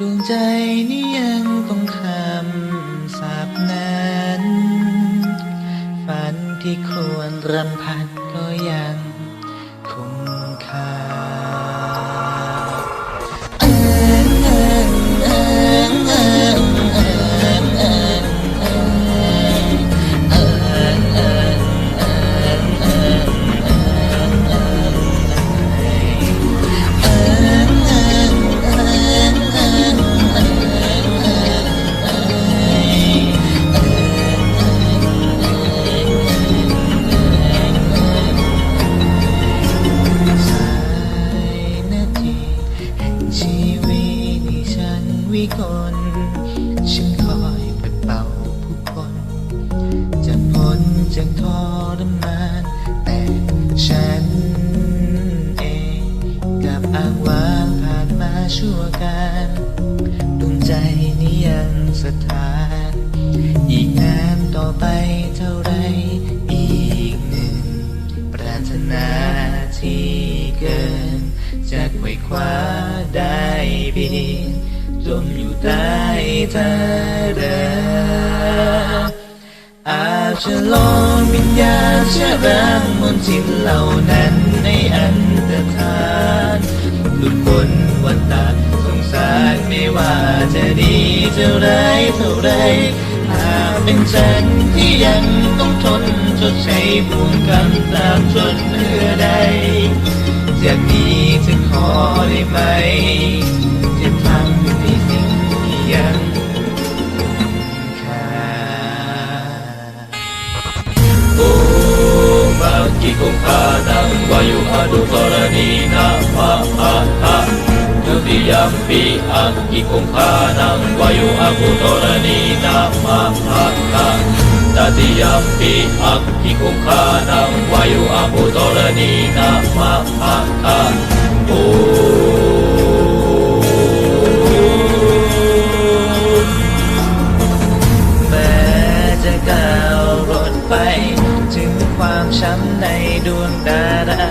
ดวงใจนี้ยังต้องคำสาบนั้น ฝันที่ควรรำพันก็ยัง ฉันคอยปัดเป่าผู้คน จะพ้นจากทรมานแต่ฉันเองกับอ้างว้างผ่านมาชั่วการดวงใจนี้ยังสถาน อีกนานต่อไปเท่าไร จมอยู่ใต้เธอเดินอาจจะลองวิญญาณเชื่อรังมนทินเหล่านั้นในอันตรธานหลุดพ้นวันตาสงสารไม่ว่าจะดีจะร้ายเท่าไรหากเป็นฉันที่ยังต้องทนชดใช้บ่วงกรรมตามจนเมื่อใดจะมีจะขอได้ไหม ikumpatang wayu adu koranina pa ha ha Nudiyampi ang ikumpanang wayu aku koranina pa ha ha Tadiyampi ang ikumpanang wayu aku koranina pa ha ha ช้ำในดวงดารา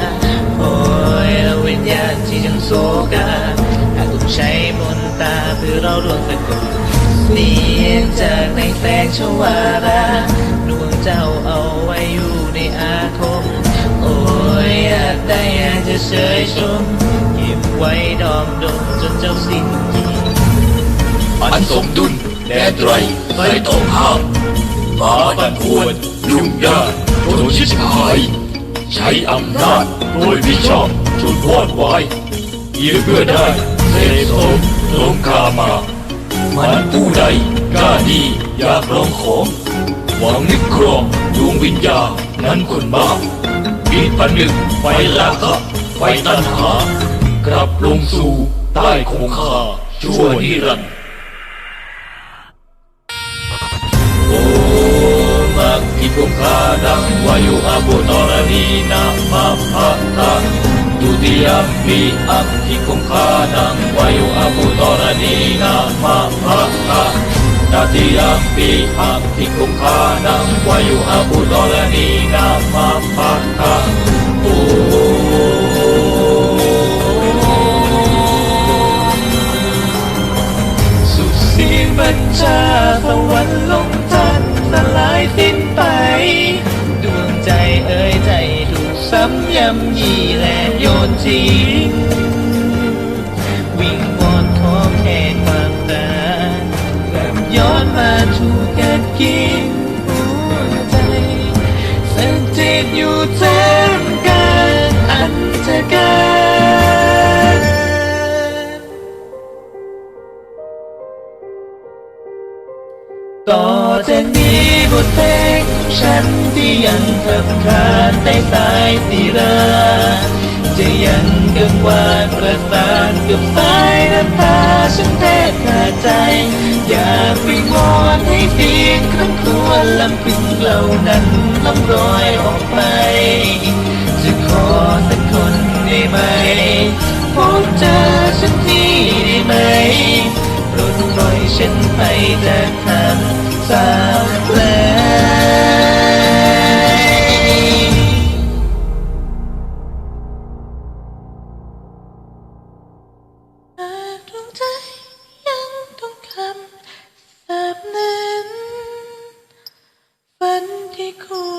โอ้ยล้ววิญญาณที่ยังโศกาอาจต้องใช้มนตาเพื่อเราดวงตะโกนเสียงจากในแสงชวาราดวงเจ้าเอาไว้อยู่ในอาคม โอ้ยอยากได้อยากจะเชยชมเก็บไว้ดอมดมจนเจ้าสิ้นทีอันสมดุลแดนไตรไม่ต้องห้าม มาบันควรยุ่งยากจนชิบหาย ใช้อำนาจโดยวิชอบจุดวอดวายเอียเพื่อได้เสพสมลงคามา มันผู้ใดกล้าดีอยากลองของหวังนึกครองดวงวิญญาณนั้นคนบ้ามีผนึกไฟราคะไฟตัณหากลับลงสู่ใต้คงคาชั่วนิรันดร์ ಕಿಪುಕಾಲಂ ವಯುಅಬು ನೊರನೀನ ಮಹತ ತುದಿಯಪ್ಪಿ ಅಕ್ಕಿಕುಂಕಾಲಂ ವಯುಅಬು ನೊರನೀನ ಮಹತ ತದಿಯಪ್ಪಿ ಅಕ್ಕಿಕುಂಕಾಲಂ ವಯುಅಬು ನೊರನೀನ ಮಹತ ಓ ซ้ำย้ำยีและโยนทิ้งวิงวอนขอแค่ความตายกลับย้อนมาถูกกัดกินหัวใจสถิตอยู่เท่ามกลางอันธการต่อจากนี้บทเพลง ฉันที่ยังทำคานใต้สายสีราจะยังกังวานประสานกับสายน้ำตาฉันแทบขาดใจ อยากวิงวอนให้เสียงคำครวญลำพึงเหล่านั้นลำลอยออกไป จะขอสักคนได้ไหมพบเจอฉันที่ได้ไหมปลดปล่อยฉันไปจากทางสา cool.